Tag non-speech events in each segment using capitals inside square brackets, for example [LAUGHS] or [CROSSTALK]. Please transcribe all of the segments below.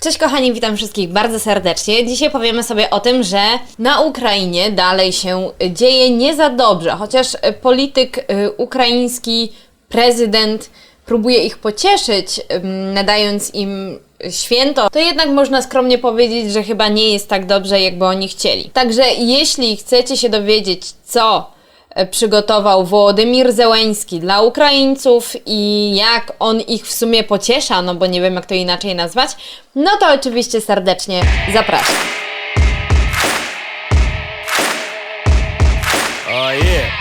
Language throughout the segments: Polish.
Cześć kochani, witam wszystkich bardzo serdecznie. Dzisiaj powiemy sobie o tym, że na Ukrainie dalej się dzieje nie za dobrze, chociaż polityk y, ukraiński, prezydent próbuje ich pocieszyć, nadając im święto, to jednak można skromnie powiedzieć, że chyba nie jest tak dobrze, jakby oni chcieli. Także jeśli chcecie się dowiedzieć, co przygotował Wołodymir Zełenski dla Ukraińców i jak on ich w sumie pociesza, no bo nie wiem jak to inaczej nazwać, no to oczywiście serdecznie zapraszam. Oh yeah.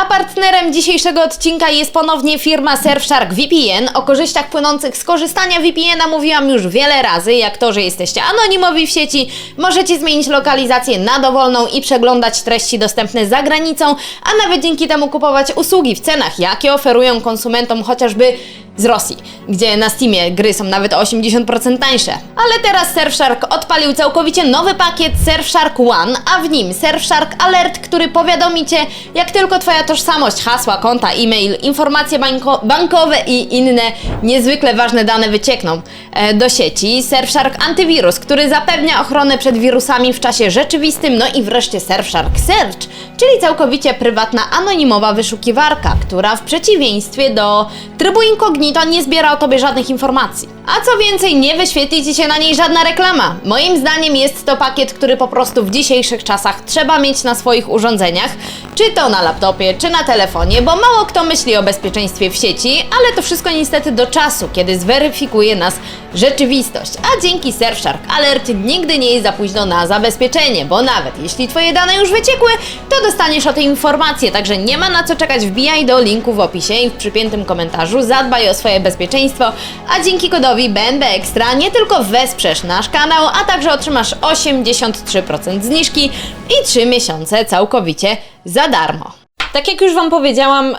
A partnerem dzisiejszego odcinka jest ponownie firma Surfshark VPN. O korzyściach płynących z korzystania VPN-a mówiłam już wiele razy, jak to, że jesteście anonimowi w sieci, możecie zmienić lokalizację na dowolną i przeglądać treści dostępne za granicą, a nawet dzięki temu kupować usługi w cenach, jakie oferują konsumentom chociażby z Rosji, gdzie na Steamie gry są nawet o 80% tańsze. Ale teraz Surfshark odpalił całkowicie nowy pakiet Surfshark One, a w nim Surfshark Alert, który powiadomi Cię, jak tylko Twoja tożsamość, hasła, konta, e-mail, informacje banko bankowe i inne niezwykle ważne dane wyciekną e, do sieci. Surfshark Antywirus, który zapewnia ochronę przed wirusami w czasie rzeczywistym, no i wreszcie Surfshark Search, czyli całkowicie prywatna, anonimowa wyszukiwarka, która w przeciwieństwie do trybu incognito nie zbiera o Tobie żadnych informacji. A co więcej, nie wyświetli Ci się na niej żadna reklama. Moim zdaniem jest to pakiet, który po prostu w dzisiejszych czasach trzeba mieć na swoich urządzeniach, czy to na laptopie, czy na telefonie, bo mało kto myśli o bezpieczeństwie w sieci, ale to wszystko niestety do czasu, kiedy zweryfikuje nas rzeczywistość. A dzięki Surfshark Alert nigdy nie jest za późno na zabezpieczenie, bo nawet jeśli Twoje dane już wyciekły, to dostaniesz o tej informacje, także nie ma na co czekać, wbijaj do linku w opisie i w przypiętym komentarzu, zadbaj o swoje bezpieczeństwo, a dzięki kodowi BNB Extra nie tylko wesprzesz nasz kanał, a także otrzymasz 83% zniżki i 3 miesiące całkowicie za darmo. Tak jak już Wam powiedziałam,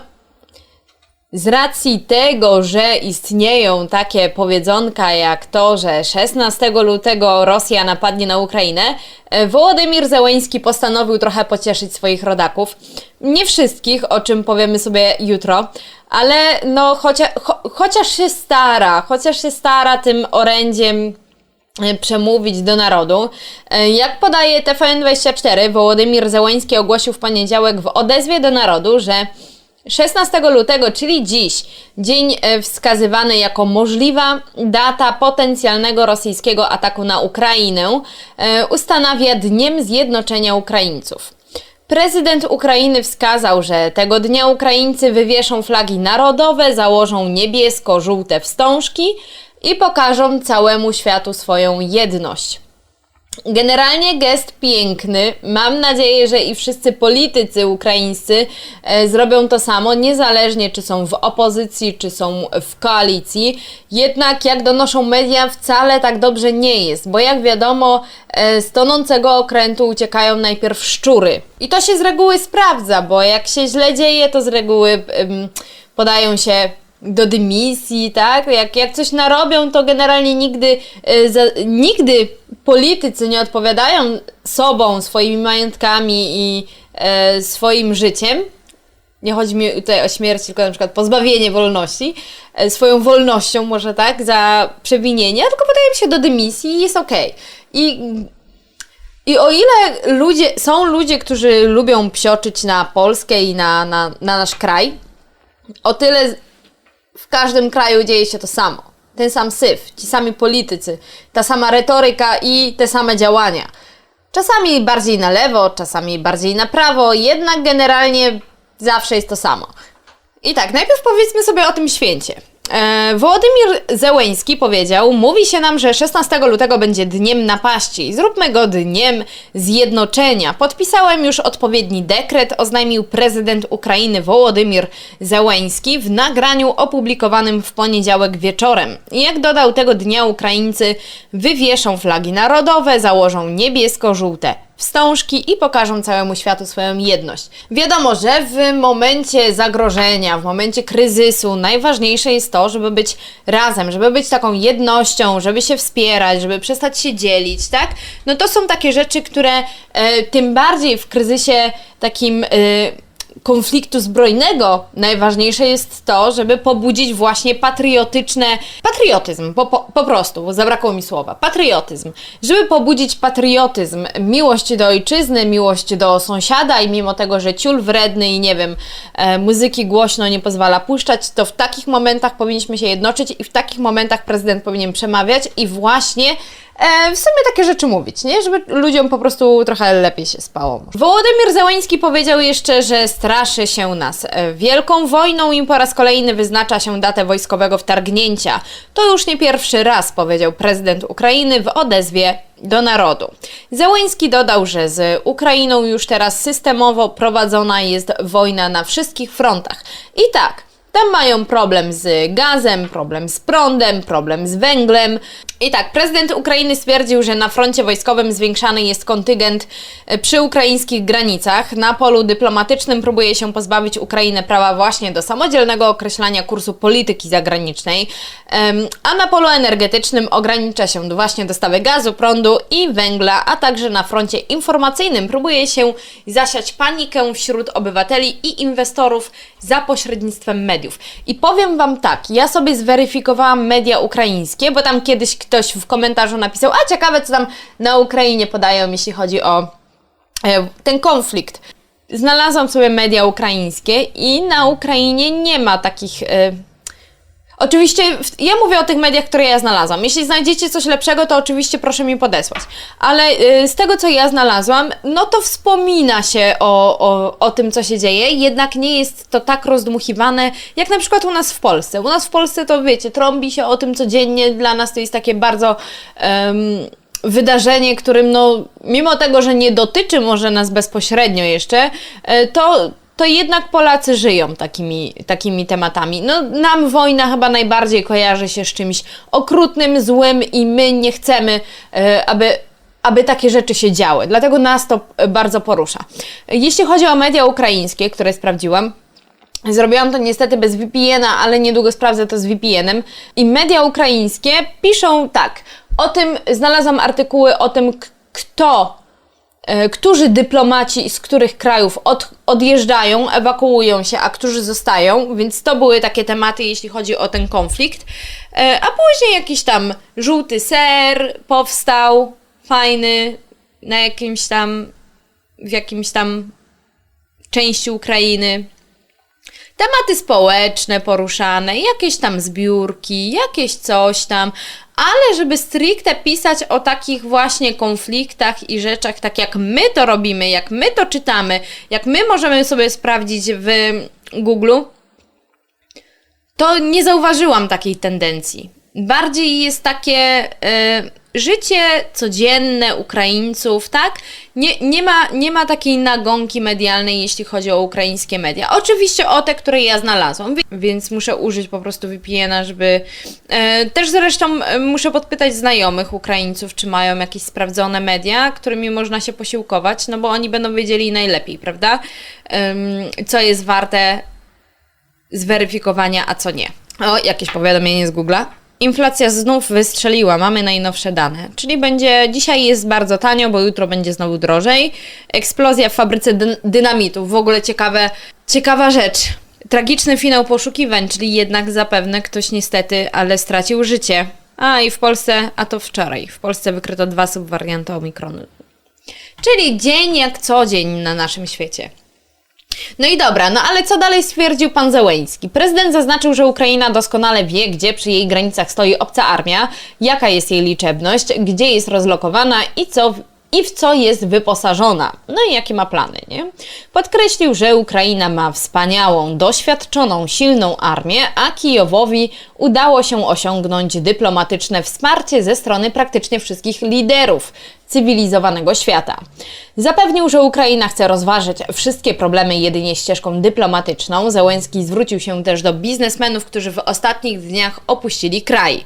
z racji tego, że istnieją takie powiedzonka jak to, że 16 lutego Rosja napadnie na Ukrainę, e, Wołodymir Zełeński postanowił trochę pocieszyć swoich rodaków. Nie wszystkich, o czym powiemy sobie jutro, ale no chocia, cho, chociaż się stara, chociaż się stara tym orędziem e, przemówić do narodu. E, Jak podaje TVN24, Wołodymir Zełański ogłosił w poniedziałek w odezwie do narodu, że 16 lutego, czyli dziś, dzień e, wskazywany jako możliwa data potencjalnego rosyjskiego ataku na Ukrainę, e, ustanawia Dniem Zjednoczenia Ukraińców. Prezydent Ukrainy wskazał, że tego dnia Ukraińcy wywieszą flagi narodowe, założą niebiesko-żółte wstążki i pokażą całemu światu swoją jedność. Generalnie gest piękny. Mam nadzieję, że i wszyscy politycy ukraińscy e, zrobią to samo, niezależnie czy są w opozycji, czy są w koalicji. Jednak, jak donoszą media, wcale tak dobrze nie jest, bo jak wiadomo, e, z tonącego okrętu uciekają najpierw szczury. I to się z reguły sprawdza, bo jak się źle dzieje, to z reguły podają się do dymisji, tak? Jak, jak coś narobią, to generalnie nigdy, e, za, nigdy politycy nie odpowiadają sobą, swoimi majątkami i e, swoim życiem. Nie chodzi mi tutaj o śmierć, tylko na przykład pozbawienie wolności, e, swoją wolnością może tak, za przewinienie, tylko podają się do dymisji i jest okej. I i o ile ludzie, są ludzie, którzy lubią psioczyć na Polskę i na, na, na nasz kraj, o tyle w każdym kraju dzieje się to samo. Ten sam syf, ci sami politycy, ta sama retoryka i te same działania. Czasami bardziej na lewo, czasami bardziej na prawo, jednak generalnie zawsze jest to samo. I tak, najpierw powiedzmy sobie o tym święcie. E, Wołodymir Zełeński powiedział: Mówi się nam, że 16 lutego będzie dniem napaści. Zróbmy go dniem zjednoczenia. Podpisałem już odpowiedni dekret, oznajmił prezydent Ukrainy Wołodymir Zełeński w nagraniu opublikowanym w poniedziałek wieczorem. Jak dodał, tego dnia Ukraińcy wywieszą flagi narodowe, założą niebiesko-żółte wstążki i pokażą całemu światu swoją jedność. Wiadomo, że w momencie zagrożenia, w momencie kryzysu najważniejsze jest to, żeby być razem, żeby być taką jednością, żeby się wspierać, żeby przestać się dzielić, tak? No to są takie rzeczy, które e, tym bardziej w kryzysie takim e, konfliktu zbrojnego najważniejsze jest to, żeby pobudzić właśnie patriotyczne, patriotyzm, po, po, po prostu, bo zabrakło mi słowa, patriotyzm. Żeby pobudzić patriotyzm, miłość do ojczyzny, miłość do sąsiada i mimo tego, że ciul wredny i nie wiem, e, muzyki głośno nie pozwala puszczać, to w takich momentach powinniśmy się jednoczyć i w takich momentach prezydent powinien przemawiać i właśnie w sumie takie rzeczy mówić, nie? Żeby ludziom po prostu trochę lepiej się spało. Wołodymyr Zełański powiedział jeszcze, że straszy się nas e, wielką wojną i po raz kolejny wyznacza się datę wojskowego wtargnięcia. To już nie pierwszy raz, powiedział prezydent Ukrainy w odezwie do narodu. Zełański dodał, że z Ukrainą już teraz systemowo prowadzona jest wojna na wszystkich frontach. I tak, tam mają problem z gazem, problem z prądem, problem z węglem. I tak, prezydent Ukrainy stwierdził, że na froncie wojskowym zwiększany jest kontyngent e, przy ukraińskich granicach. Na polu dyplomatycznym próbuje się pozbawić Ukrainę prawa właśnie do samodzielnego określania kursu polityki zagranicznej, a na polu energetycznym ogranicza się właśnie dostawy gazu, prądu i węgla, a także na froncie informacyjnym próbuje się zasiać panikę wśród obywateli i inwestorów za pośrednictwem mediów. I powiem Wam tak, ja sobie zweryfikowałam media ukraińskie, bo tam kiedyś ktoś w komentarzu napisał, a ciekawe co tam na Ukrainie podają, jeśli chodzi o e, ten konflikt. Znalazłam sobie media ukraińskie i na Ukrainie nie ma takich... E, Oczywiście, ja mówię o tych mediach, które ja znalazłam. Jeśli znajdziecie coś lepszego, to oczywiście proszę mi podesłać. Ale y, z tego, co ja znalazłam, no to wspomina się o, o, o tym, co się dzieje, jednak nie jest to tak rozdmuchiwane, jak na przykład u nas w Polsce. U nas w Polsce to wiecie, trąbi się o tym codziennie, dla nas to jest takie bardzo. em, wydarzenie, którym no, mimo tego, że nie dotyczy może nas bezpośrednio jeszcze, e, to, to jednak Polacy żyją takimi, takimi tematami. No, nam wojna chyba najbardziej kojarzy się z czymś okrutnym, złym i my nie chcemy, e, aby aby takie rzeczy się działy. Dlatego nas to e, bardzo porusza. Jeśli chodzi o media ukraińskie, które sprawdziłam, Zrobiłam to niestety bez VPN-a, ale niedługo sprawdzę to z VPN-em. I media ukraińskie piszą tak. O tym znalazłam artykuły o tym, kto, którzy dyplomaci z których krajów od, odjeżdżają, ewakuują się, a którzy zostają, więc to były takie tematy, jeśli chodzi o ten konflikt. E, A później jakiś tam żółty ser powstał, fajny, na jakimś tam, w jakimś tam części Ukrainy tematy społeczne poruszane, jakieś tam zbiórki, jakieś coś tam, ale żeby stricte pisać o takich właśnie konfliktach i rzeczach, tak jak my to robimy, jak my to czytamy, jak my możemy sobie sprawdzić w Google, to nie zauważyłam takiej tendencji. Bardziej jest takie e, życie codzienne Ukraińców, tak? Nie, nie, ma, nie ma takiej nagonki medialnej, jeśli chodzi o ukraińskie media. Oczywiście o te, które ja znalazłam, więc muszę użyć po prostu VPN-a, żeby. E, też zresztą e, muszę podpytać znajomych Ukraińców, czy mają jakieś sprawdzone media, którymi można się posiłkować, no bo oni będą wiedzieli najlepiej, prawda? Co jest warte zweryfikowania, a co nie. O, jakieś powiadomienie z Google'a. Inflacja znów wystrzeliła, mamy najnowsze dane. Czyli będzie, dzisiaj jest bardzo tanio, bo jutro będzie znowu drożej. Eksplozja w fabryce dyn- dynamitów, w ogóle ciekawe, ciekawa rzecz. Tragiczny finał poszukiwań, czyli jednak zapewne ktoś niestety, ale stracił życie. A i w Polsce, a to wczoraj, w Polsce wykryto dwa subwarianty Omikronu. Czyli dzień jak co dzień na naszym świecie. No i dobra, no ale co dalej stwierdził pan Zełeński? Prezydent zaznaczył, że Ukraina doskonale wie, gdzie przy jej granicach stoi obca armia, jaka jest jej liczebność, gdzie jest rozlokowana i co i w co jest wyposażona. No i jakie ma plany, nie? Podkreślił, że Ukraina ma wspaniałą, doświadczoną, silną armię, a Kijowowi udało się osiągnąć dyplomatyczne wsparcie ze strony praktycznie wszystkich liderów cywilizowanego świata. Zapewnił, że Ukraina chce rozważyć wszystkie problemy jedynie ścieżką dyplomatyczną. Zełenski zwrócił się też do biznesmenów, którzy w ostatnich dniach opuścili kraj.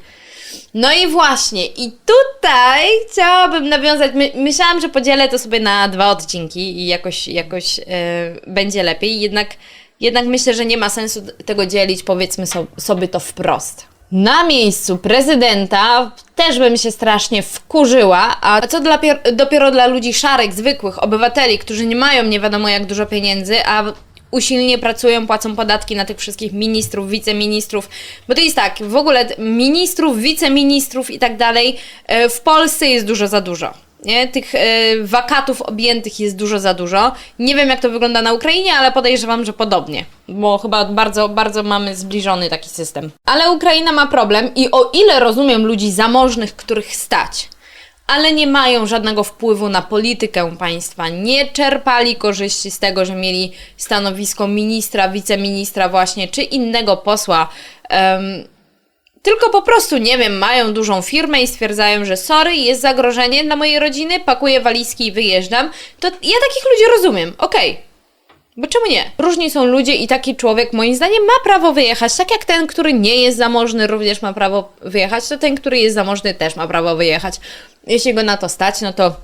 No i właśnie, i tutaj chciałabym nawiązać. My, myślałam, że podzielę to sobie na dwa odcinki i jakoś, jakoś e, będzie lepiej. Jednak, jednak myślę, że nie ma sensu tego dzielić, powiedzmy so, sobie to wprost. Na miejscu prezydenta też bym się strasznie wkurzyła, a co dla, pier- dopiero dla ludzi szarych, zwykłych obywateli, którzy nie mają nie wiadomo jak dużo pieniędzy, a usilnie pracują, płacą podatki na tych wszystkich ministrów, wiceministrów, bo to jest tak, w ogóle ministrów, wiceministrów i tak dalej e, w Polsce jest dużo za dużo. Nie? Tych e, wakatów objętych jest dużo za dużo. Nie wiem, jak to wygląda na Ukrainie, ale podejrzewam, że podobnie, bo chyba bardzo, bardzo mamy zbliżony taki system. Ale Ukraina ma problem i o ile rozumiem ludzi zamożnych, których stać, ale nie mają żadnego wpływu na politykę państwa, nie czerpali korzyści z tego, że mieli stanowisko ministra, wiceministra właśnie, czy innego posła, em, tylko po prostu, nie wiem, mają dużą firmę i stwierdzają, że sorry, jest zagrożenie dla mojej rodziny, pakuję walizki i wyjeżdżam, to ja takich ludzi rozumiem, okej. Bo czemu nie? Różni są ludzie i taki człowiek moim zdaniem ma prawo wyjechać. Tak jak ten, który nie jest zamożny, również ma prawo wyjechać, to ten, który jest zamożny, też ma prawo wyjechać. Jeśli go na to stać, no to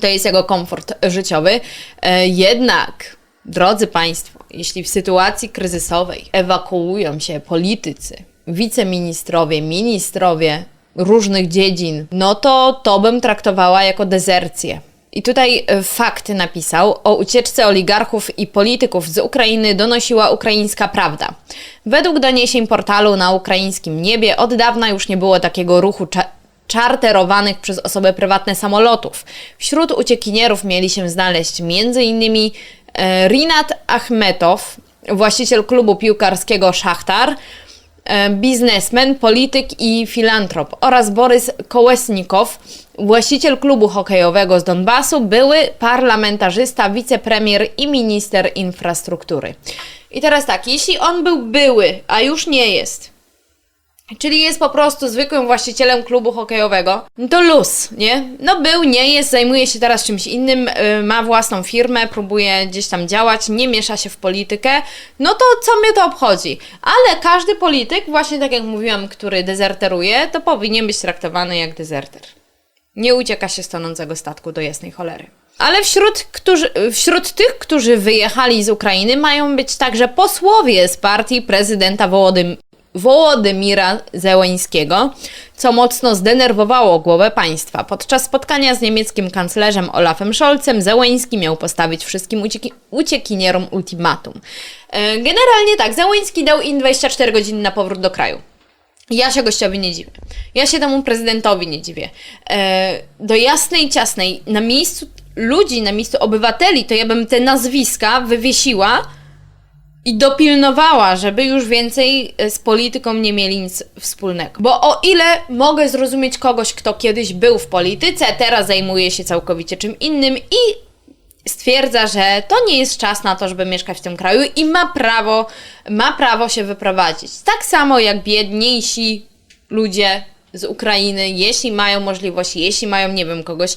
to jest jego komfort życiowy. E, jednak, drodzy Państwo, jeśli w sytuacji kryzysowej ewakuują się politycy, wiceministrowie, ministrowie różnych dziedzin, no to to bym traktowała jako dezercję. I tutaj e, fakty napisał. O ucieczce oligarchów i polityków z Ukrainy donosiła ukraińska prawda. Według doniesień portalu na ukraińskim niebie od dawna już nie było takiego ruchu cza- czarterowanych przez osoby prywatne samolotów. Wśród uciekinierów mieli się znaleźć m.in. e, Rinat Achmetow, właściciel klubu piłkarskiego Szachtar, biznesmen, polityk i filantrop oraz Borys Kołesnikow, właściciel klubu hokejowego z Donbasu, były parlamentarzysta, wicepremier i minister infrastruktury. I teraz tak, jeśli on był były, a już nie jest, Czyli jest po prostu zwykłym właścicielem klubu hokejowego. No to luz, nie? No był, nie jest, zajmuje się teraz czymś innym, y, ma własną firmę, próbuje gdzieś tam działać, nie miesza się w politykę. No to co mnie to obchodzi? Ale każdy polityk, właśnie tak jak mówiłam, który dezerteruje, to powinien być traktowany jak dezerter. Nie ucieka się z tonącego statku do jasnej cholery. Ale wśród, którzy, wśród tych, którzy wyjechali z Ukrainy, mają być także posłowie z partii prezydenta Wołodym, Wołodymira Zełańskiego, co mocno zdenerwowało głowę państwa. Podczas spotkania z niemieckim kanclerzem Olafem Scholzem Zełański miał postawić wszystkim ucieki- uciekinierom ultimatum. E, Generalnie tak, Zełański dał im 24 godziny na powrót do kraju. Ja się gościowi nie dziwię. Ja się temu prezydentowi nie dziwię. E, do jasnej, ciasnej, na miejscu ludzi, na miejscu obywateli, to ja bym te nazwiska wywiesiła i dopilnowała, żeby już więcej e, z polityką nie mieli nic wspólnego. Bo o ile mogę zrozumieć kogoś, kto kiedyś był w polityce, teraz zajmuje się całkowicie czym innym i stwierdza, że to nie jest czas na to, żeby mieszkać w tym kraju i ma prawo, ma prawo się wyprowadzić. Tak samo jak biedniejsi ludzie z Ukrainy, jeśli mają możliwość, jeśli mają, nie wiem, kogoś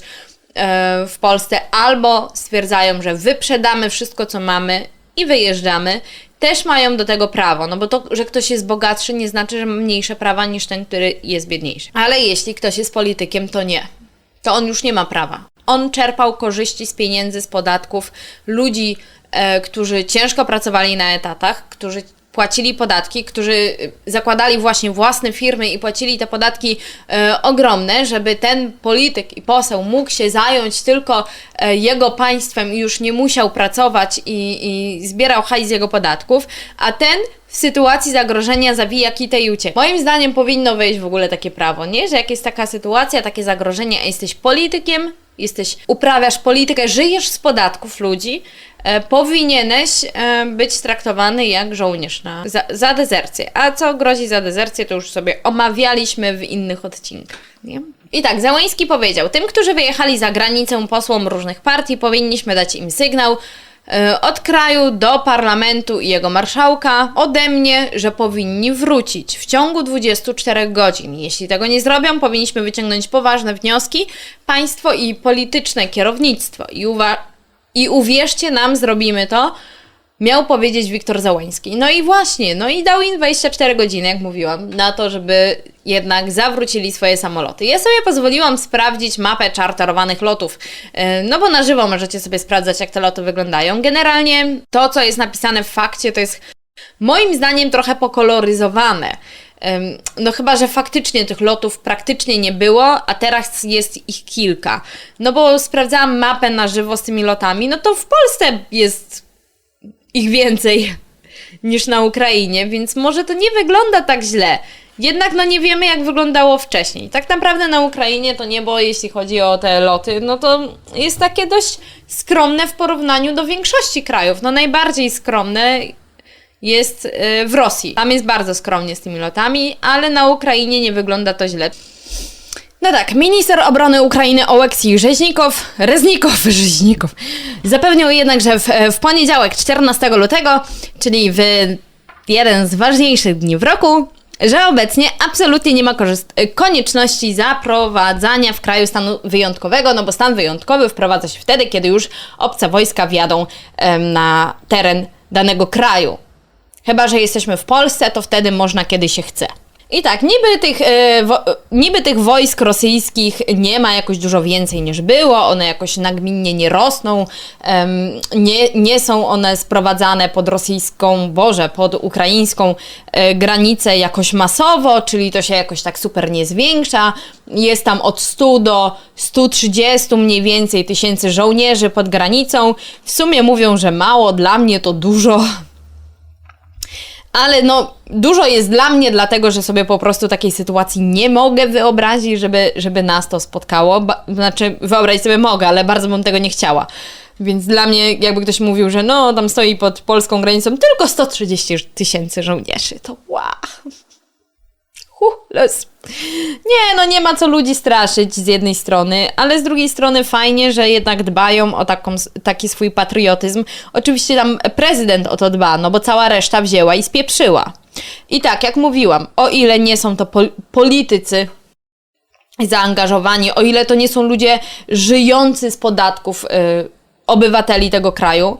e, w Polsce, albo stwierdzają, że wyprzedamy wszystko, co mamy i wyjeżdżamy, też mają do tego prawo, no bo to, że ktoś jest bogatszy, nie znaczy, że ma mniejsze prawa niż ten, który jest biedniejszy. Ale jeśli ktoś jest politykiem, to nie. To on już nie ma prawa. On czerpał korzyści z pieniędzy, z podatków ludzi, e, którzy ciężko pracowali na etatach, którzy płacili podatki, którzy e, zakładali właśnie własne firmy i płacili te podatki e, ogromne, żeby ten polityk i poseł mógł się zająć tylko e, jego państwem i już nie musiał pracować i, i zbierał hajs z jego podatków, a ten w sytuacji zagrożenia zawija kitę i ucieka. Moim zdaniem powinno wejść w ogóle takie prawo, nie? Że jak jest taka sytuacja, takie zagrożenie, a jesteś politykiem, jesteś, uprawiasz politykę, żyjesz z podatków ludzi, powinieneś e, być traktowany jak żołnierz na, za, za dezercję. A co grozi za dezercję, to już sobie omawialiśmy w innych odcinkach, nie? I tak, Załański powiedział, tym, którzy wyjechali za granicę posłom różnych partii, powinniśmy dać im sygnał, e, od kraju do parlamentu i jego marszałka ode mnie, że powinni wrócić w ciągu 24 godzin. Jeśli tego nie zrobią, powinniśmy wyciągnąć poważne wnioski, państwo i polityczne kierownictwo. I, uwa- i uwierzcie nam, zrobimy to. Miał powiedzieć Wiktor Załański. No i właśnie, no i dał im 24 godziny, jak mówiłam, na to, żeby jednak zawrócili swoje samoloty. Ja sobie pozwoliłam sprawdzić mapę czarterowanych lotów, e, no bo na żywo możecie sobie sprawdzać, jak te loty wyglądają. Generalnie to, co jest napisane w fakcie, to jest moim zdaniem trochę pokoloryzowane. No chyba, że faktycznie tych lotów praktycznie nie było, a teraz jest ich kilka. No bo sprawdzałam mapę na żywo z tymi lotami, no to w Polsce jest ich więcej [LAUGHS] niż na Ukrainie, więc może to nie wygląda tak źle. Jednak no nie wiemy jak wyglądało wcześniej. Tak naprawdę na Ukrainie to niebo, jeśli chodzi o te loty, no to jest takie dość skromne w porównaniu do większości krajów. No najbardziej skromne jest y, w Rosji. Tam jest bardzo skromnie z tymi lotami, ale na Ukrainie nie wygląda to źle. No tak, minister obrony Ukrainy Oleksij Rzeźnikow, Reznikow, [LAUGHS] Rzeźnikow, zapewnił jednak, że w, w poniedziałek 14 lutego, czyli w jeden z ważniejszych dni w roku, że obecnie absolutnie nie ma konieczności zaprowadzania w kraju stanu wyjątkowego, no bo stan wyjątkowy wprowadza się wtedy, kiedy już obce wojska wjadą em, na teren danego kraju. Chyba, że jesteśmy w Polsce, to wtedy można kiedy się chce. I tak, niby tych, e, niby tych wojsk rosyjskich nie ma jakoś dużo więcej niż było, one jakoś nagminnie nie rosną, nie, nie są one sprowadzane pod rosyjską, boże, pod ukraińską e, granicę jakoś masowo, czyli to się jakoś tak super nie zwiększa. Jest tam od 100 do 130 mniej więcej tysięcy żołnierzy pod granicą. W sumie mówią, że mało, dla mnie to dużo. Ale no, dużo jest dla mnie, dlatego że sobie po prostu takiej sytuacji nie mogę wyobrazić, żeby, żeby nas to spotkało. Ba- znaczy, wyobrazić sobie mogę, ale bardzo bym tego nie chciała. Więc dla mnie, jakby ktoś mówił, że no, tam stoi pod polską granicą tylko 130 tysięcy żołnierzy, to wow. Los. Nie, no nie ma co ludzi straszyć z jednej strony, ale z drugiej strony fajnie, że jednak dbają o taką, taki swój patriotyzm. Oczywiście tam prezydent o to dba, no bo cała reszta wzięła i spieprzyła. I tak, jak mówiłam, o ile nie są to pol politycy zaangażowani, o ile to nie są ludzie żyjący z podatków y, obywateli tego kraju,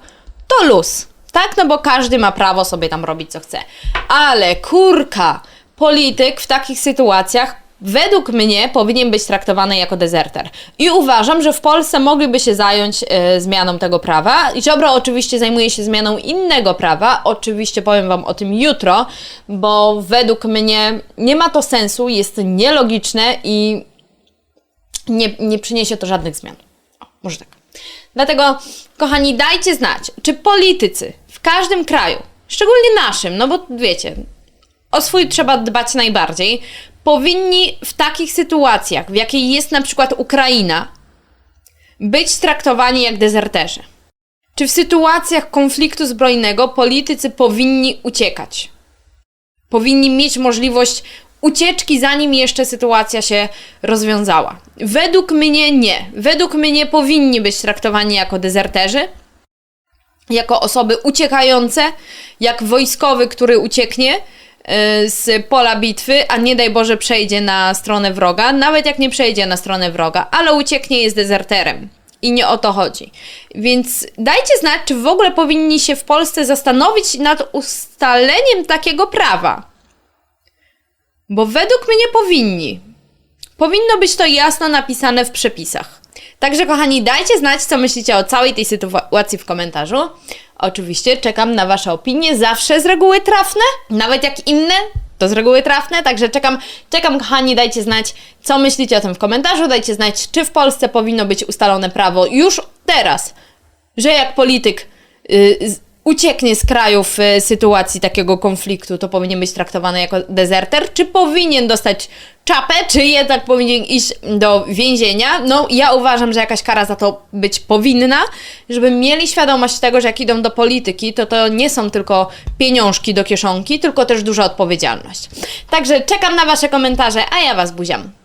to luz. Tak, no bo każdy ma prawo sobie tam robić co chce. Ale kurka, polityk w takich sytuacjach według mnie powinien być traktowany jako dezerter. I uważam, że w Polsce mogliby się zająć e, zmianą tego prawa. Ziobro oczywiście zajmuje się zmianą innego prawa. Oczywiście powiem Wam o tym jutro, bo według mnie nie ma to sensu, jest nielogiczne i nie, nie przyniesie to żadnych zmian. O, może tak. Dlatego, kochani, dajcie znać, czy politycy w każdym kraju, szczególnie naszym, no bo wiecie, o swój trzeba dbać najbardziej, powinni w takich sytuacjach, w jakiej jest na przykład Ukraina, być traktowani jak dezerterzy. Czy w sytuacjach konfliktu zbrojnego politycy powinni uciekać? Powinni mieć możliwość ucieczki, zanim jeszcze sytuacja się rozwiązała. Według mnie nie. Według mnie powinni być traktowani jako dezerterzy, jako osoby uciekające, jak wojskowy, który ucieknie z pola bitwy, a nie daj Boże przejdzie na stronę wroga, nawet jak nie przejdzie na stronę wroga, ale ucieknie jest dezerterem. I nie o to chodzi. Więc dajcie znać, czy w ogóle powinni się w Polsce zastanowić nad ustaleniem takiego prawa. Bo według mnie powinni. Powinno być to jasno napisane w przepisach. Także, kochani, dajcie znać, co myślicie o całej tej sytuacji w komentarzu. Oczywiście czekam na Wasze opinie, zawsze z reguły trafne, nawet jak inne, to z reguły trafne, także czekam, czekam, kochani, dajcie znać, co myślicie o tym w komentarzu, dajcie znać, czy w Polsce powinno być ustalone prawo już teraz, że jak polityk y, z- ucieknie z kraju w y, sytuacji takiego konfliktu, to powinien być traktowany jako dezerter, czy powinien dostać czapę, czy jednak powinien iść do więzienia. No, ja uważam, że jakaś kara za to być powinna, żeby mieli świadomość tego, że jak idą do polityki, to to nie są tylko pieniążki do kieszonki, tylko też duża odpowiedzialność. Także czekam na Wasze komentarze, a ja Was buziam.